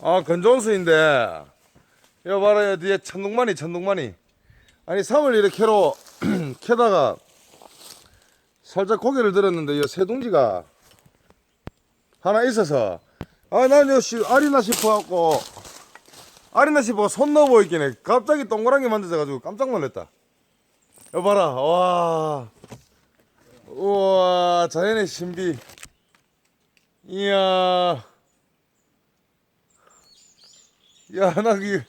아, 건전수인데. 이거 봐라, 여 뒤에 천둥만이, 천둥만이. 아니, 3을 이렇게 캐로, 캐다가, 살짝 고개를 들었는데, 이 새둥지가 하나 있어서, 아, 난 요, 씨, 알이나 싶어갖고, 알이나 싶어 손 넣어 보이겠네. 갑자기 동그랗게 만들어가지고 깜짝 놀랐다. 여 봐라 와. 우와, 자연의 신비. 이야. 야, 나 그,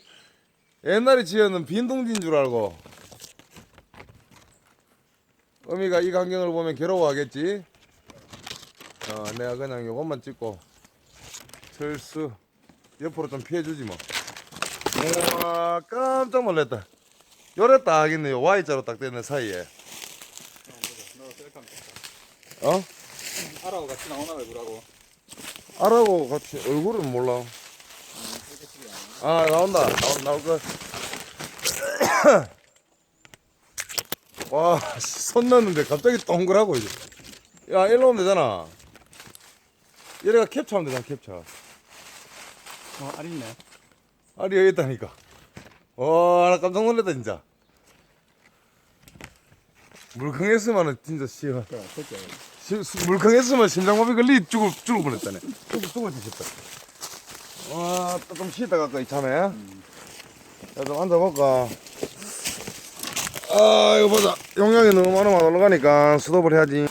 옛날에 지었는 빈둥지인 줄 알고. 어미가 이 광경을 보면 괴로워하겠지? 어, 내가 그냥 요것만 찍고, 철수, 옆으로 좀 피해주지 뭐. 우와, 깜짝 놀랐다. 요랬다 하겠네 요. Y자로 딱 되는 사이에. 어? 알아고 같이 나오나 왜 그러고 알아고 같이 얼굴은 몰라. 아 나온다. 나올, 나올 거. 와, 씨, 손 넣는데 갑자기 동그라고 이제. 야, 일로 오면 되잖아. 얘네가 캡처하면 되잖아, 캡처. 어 알 있네 알이 여기 있다니까. 와, 나 깜짝 놀랐다, 진짜. 물컹했으면은 진짜 씨발. 수- 물컹했으면 심장마비 걸리 죽을 죽을 뻔했다네. 죽을 죽을 짓했다. 와, 또 좀 쉬다 갈까 이 참에. 야, 좀 앉아볼까. 아, 이거 보자. 용량이 너무 많으면 올라가니까 스톱을 해야지.